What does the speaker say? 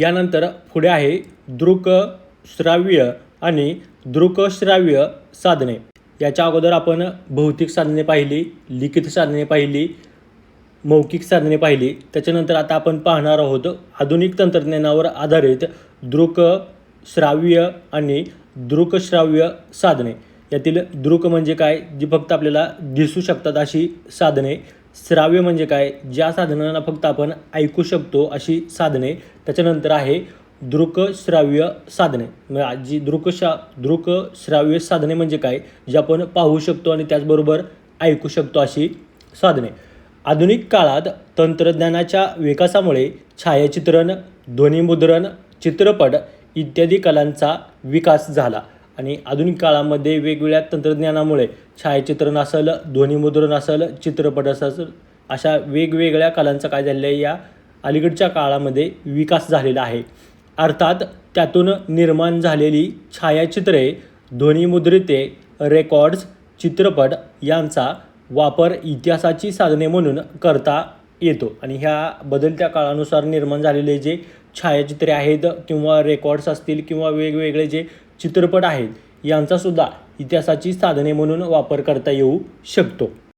यानंतर पुढे आहे दृक श्राव्य आणि दृकश्राव्य साधने. याच्या अगोदर आपण भौतिक साधने पाहिली लिखित साधने पाहिली मौखिक साधने पाहिली. त्याच्यानंतर आता आपण पाहणार आहोत आधुनिक तंत्रज्ञानावर आधारित दृक श्राव्य आणि दृकश्राव्य साधने. यातील दृक म्हणजे काय जी फक्त आपल्याला दिसू शकतात अशी साधने. श्राव्य म्हणजे काय? ज्या साधनांना फक्त आपण ऐकू शकतो अशी साधने त्याच्यानंतर आहे दृकश्राव्य साधने. म्हणजे जी दृकशा दृकश्राव्य साधने म्हणजे काय? जे आपण पाहू शकतो आणि त्याचबरोबर ऐकू शकतो अशी साधने. आधुनिक काळात तंत्रज्ञानाच्या विकासामुळे छायाचित्रण ध्वनिमुद्रण चित्रपट इत्यादी कलांचा विकास झाला. आणि आधुनिक काळामध्ये वेगवेगळ्या तंत्रज्ञानामुळे छायाचित्रण असेल ध्वनिमुद्रण असेल चित्रपट असेल अशा वेगवेगळ्या कलांचा काय झालेलं आहे या अलीकडच्या काळामध्ये विकास झालेला आहे. अर्थात त्यातून निर्माण झालेली छायाचित्रे ध्वनिमुद्रिते रेकॉर्ड्स चित्रपट यांचा वापर इतिहासाची साधने म्हणून करता येतो. आणि ह्या बदलत्या काळानुसार निर्माण झालेले जे छायाचित्रे आहेत किंवा रेकॉर्ड्स असतील किंवा वेगवेगळे जे चित्रपट आहेत यांचासुद्धा इतिहासाची साधने म्हणून वापर करता येऊ शकतो.